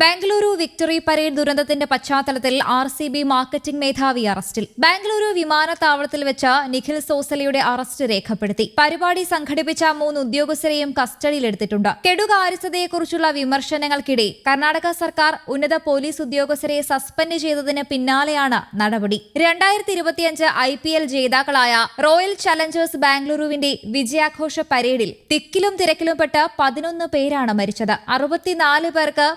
Bengaluru victory parade ദുരന്തത്തിന്റെ പശ്ചാത്തലത്തിൽ R C B marketing മേധാവി അറസ്റ്റിൽ. ബാംഗ്ലൂരു വിമാനത്താവളത്തിൽ വെച്ച നിഖിൽ സോസലയുടെ അറസ്റ്റ് രേഖപ്പെടുത്തി. പരിപാടി സംഘടിപ്പിച്ച മൂന്ന് ഉദ്യോഗസ്ഥരെയും കസ്റ്റഡിയിലെടുത്തിട്ടുണ്ട്. കെടുകാര്യസ്ഥതയെക്കുറിച്ചുള്ള വിമർശനങ്ങൾക്കിടെ കർണാടക സർക്കാർ ഉന്നത പോലീസ് ഉദ്യോഗസ്ഥരെ സസ്പെൻഡ് ചെയ്തതിന് പിന്നാലെയാണ് നടപടി. രണ്ടായിരത്തി ഇരുപത്തിയഞ്ച് ഐ പി എൽ ജേതാക്കളായ റോയൽ ചലഞ്ചേഴ്സ് ബാംഗ്ലൂരുവിന്റെ വിജയാഘോഷ പരേഡിൽ തിക്കിലും തിരക്കിലും പെട്ട് പതിനൊന്ന് പേരാണ് മരിച്ചത്. അറുപത്തിനാല് പേർക്ക്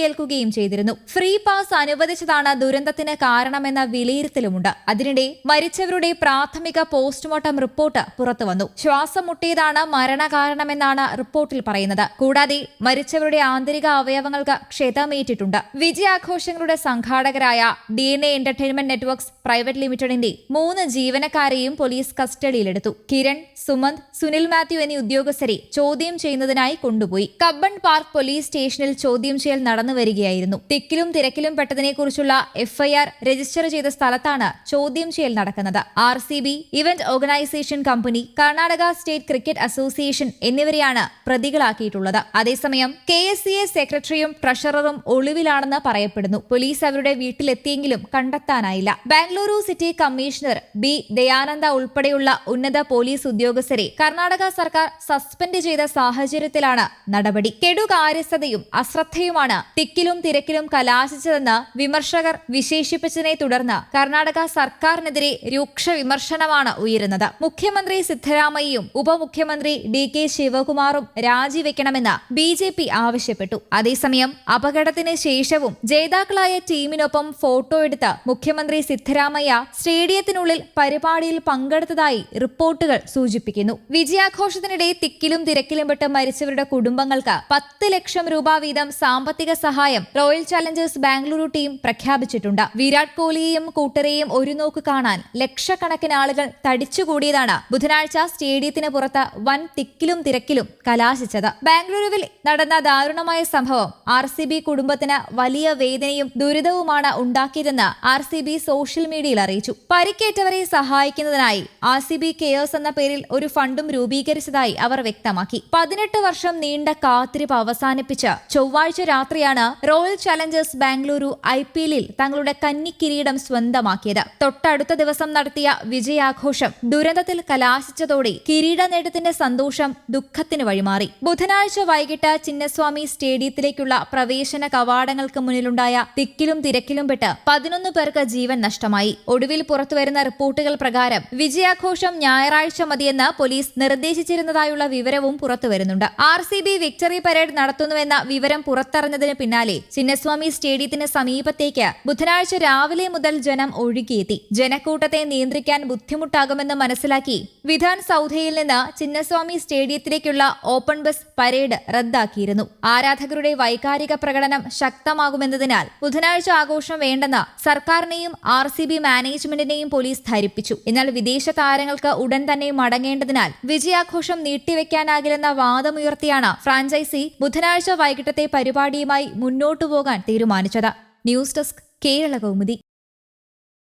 പരിക്കേൽക്കുകയും ചെയ്തിരുന്നു. ഫ്രീ പാസ് അനുവദിച്ചതാണ് ദുരന്തത്തിന് കാരണമെന്ന വിലയിരുത്തലുമുണ്ട്. അതിനിടെ മരിച്ചവരുടെ പ്രാഥമിക പോസ്റ്റ്മോർട്ടം റിപ്പോർട്ട് പുറത്തുവന്നു ശ്വാസം മുട്ടിയതാണ് മരണകാരണമെന്നാണ് റിപ്പോർട്ടിൽ പറയുന്നത്. കൂടാതെ മരിച്ചവരുടെ ആന്തരിക അവയവങ്ങൾക്ക് ക്ഷതമേറ്റിട്ടുണ്ട്. വിജയാഘോഷങ്ങളുടെ സംഘാടകരായ D N A entertainment networks private ലിമിറ്റഡിന്റെ മൂന്ന് ജീവനക്കാരെയും പോലീസ് കസ്റ്റഡിയിലെടുത്തു. കിരൺ സുമന്ത് സുനിൽ മാത്യു എന്നീ ഉദ്യോഗസ്ഥരെ ചോദ്യം ചെയ്യുന്നതിനായി കൊണ്ടുപോയി. കബ്ബൺ പാർക്ക് പോലീസ് സ്റ്റേഷനിൽ ചോദ്യം ചെയ്യൽ നടന്നു വരികയായിരുന്നു. തിക്കിലും തിരക്കിലും പെട്ടതിനെക്കുറിച്ചുള്ള എഫ്ഐആർ രജിസ്റ്റർ ചെയ്ത സ്ഥലത്താണ് ചോദ്യം ചെയ്യൽ നടക്കുന്നത്. R C B event organisation company Karnataka state cricket association എന്നിവരെയാണ് പ്രതികളാക്കിയിട്ടുള്ളത്. അതേസമയം കെ എസ് സി എ സെക്രട്ടറിയും ട്രഷററും ഒളിവിലാണെന്ന് പറയപ്പെടുന്നു. പോലീസ് അവരുടെ വീട്ടിലെത്തിയെങ്കിലും കണ്ടെത്താനായില്ല. Bengaluru city commissioner B Dayananda ഉൾപ്പെടെയുള്ള ഉന്നത പോലീസ് ഉദ്യോഗസ്ഥരെ കർണാടക സർക്കാർ സസ്പെൻഡ് ചെയ്ത സാഹചര്യത്തിലാണ് നടപടി. കെടുകാര്യസ്ഥതയും അശ്രദ്ധയുമാണ് തിക്കിലും തിരക്കിലും കലാശിച്ചതെന്ന് വിമർശകർ വിശേഷിപ്പിച്ചതിനെ തുടർന്ന് കർണാടക സർക്കാരിനെതിരെ രൂക്ഷ വിമർശനമാണ് ഉയരുന്നത്. മുഖ്യമന്ത്രി സിദ്ധരാമയ്യയും ഉപമുഖ്യമന്ത്രി ഡി കെ ശിവകുമാറും രാജിവെക്കണമെന്ന് ബി ജെ പി ആവശ്യപ്പെട്ടു. അതേസമയം അപകടത്തിന് ശേഷവും ജേതാക്കളായ ടീമിനൊപ്പം ഫോട്ടോ എടുത്ത് മുഖ്യമന്ത്രി സിദ്ധരാമയ്യ സ്റ്റേഡിയത്തിനുള്ളിൽ പരിപാടിയിൽ പങ്കെടുത്തതായി റിപ്പോർട്ടുകൾ സൂചിപ്പിക്കുന്നു. വിജയാഘോഷത്തിനിടെ തിക്കിലും തിരക്കിലും പെട്ട് മരിച്ചവരുടെ കുടുംബങ്ങൾക്ക് പത്ത് ലക്ഷം രൂപ വീതം സാമ്പത്തിക സഹായം റോയൽ ചലഞ്ചേഴ്സ് ബാംഗ്ലൂരു ടീം പ്രഖ്യാപിച്ചിട്ടുണ്ട്. വിരാട് കോഹ്ലിയെയും കൂട്ടരെയും ഒരു നോക്ക് കാണാൻ ലക്ഷക്കണക്കിന് ആളുകൾ തടിച്ചുകൂടിയതാണ് ബുധനാഴ്ച സ്റ്റേഡിയത്തിന് പുറത്ത് വൻ തിക്കിലും തിരക്കിലും കലാശിച്ചത്. ബാംഗ്ലൂരുവിൽ നടന്ന ദാരുണമായ സംഭവം ആർ സി ബി കുടുംബത്തിന് വലിയ വേദനയും ദുരിതവുമാണ് ഉണ്ടാക്കിയതെന്ന് ആർ സി ബി സോഷ്യൽ മീഡിയയിൽ അറിയിച്ചു. പരിക്കേറ്റവരെ സഹായിക്കുന്നതിനായി ആർ സി ബി കെയേഴ്സ് എന്ന പേരിൽ ഒരു ഫണ്ടും രൂപീകരിച്ചതായി അവർ വ്യക്തമാക്കി. പതിനെട്ട് വർഷം നീണ്ട കാത്തിരിപ്പ് അവസാനിപ്പിച്ച് ചൊവ്വാഴ്ച രാത്രിയാണ് royal challengers Bengaluru I P എല്ലിൽ തങ്ങളുടെ കന്നിക്കിരീടം സ്വന്തമാക്കിയത്. തൊട്ടടുത്ത ദിവസം നടത്തിയ വിജയാഘോഷം ദുരന്തത്തിൽ കലാശിച്ചതോടെ കിരീട നേട്ടത്തിന്റെ സന്തോഷം ദുഃഖത്തിന് വഴിമാറി. ബുധനാഴ്ച വൈകിട്ട് ചിന്നസ്വാമി സ്റ്റേഡിയത്തിലേക്കുള്ള പ്രവേശന കവാടങ്ങൾക്ക് മുന്നിലുണ്ടായ തിക്കിലും തിരക്കിലും പെട്ട് പതിനൊന്ന് പേർക്ക് ജീവൻ നഷ്ടമായി. ഒടുവിൽ പുറത്തുവരുന്ന റിപ്പോർട്ടുകൾ പ്രകാരം വിജയാഘോഷം ഞായറാഴ്ച മതിയെന്ന് പോലീസ് നിർദ്ദേശിച്ചിരുന്നതായുള്ള വിവരവും പുറത്തുവരുന്നുണ്ട്. R C B victory parade നടത്തുന്നുവെന്ന വിവരം പുറത്തറിഞ്ഞതിന് പിന്നാലെ ചിന്നസ്വാമി സ്റ്റേഡിയത്തിന് സമീപത്തേക്ക് ബുധനാഴ്ച രാവിലെ മുതൽ ജനം ഒഴുകിയെത്തി. ജനക്കൂട്ടത്തെ നിയന്ത്രിക്കാൻ ബുദ്ധിമുട്ടാകുമെന്ന് മനസ്സിലാക്കി വിധാൻ സൗധയിൽ നിന്ന് ചിന്നസ്വാമി സ്റ്റേഡിയത്തിലേക്കുള്ള ഓപ്പൺ ബസ് പരേഡ് റദ്ദാക്കിയിരുന്നു. ആരാധകരുടെ വൈകാരിക പ്രകടനം ശക്തമാകുമെന്നതിനാൽ ബുധനാഴ്ച ആഘോഷം വേണ്ടെന്ന് സർക്കാരിനെയും ആർ സി ബി മാനേജ്മെന്റിനെയും പോലീസ് ധരിപ്പിച്ചു. എന്നാൽ വിദേശ താരങ്ങൾക്ക് ഉടൻ തന്നെ മടങ്ങേണ്ടതിനാൽ വിജയാഘോഷം നീട്ടിവെക്കാനാകില്ലെന്ന വാദമുയർത്തിയാണ് ഫ്രാഞ്ചൈസി ബുധനാഴ്ച വൈകിട്ടത്തെ പരിപാടിയുമായി മുന്നോട്ടു പോകാൻ തീരുമാനിച്ചത്. News desk Kerala Kaumudi.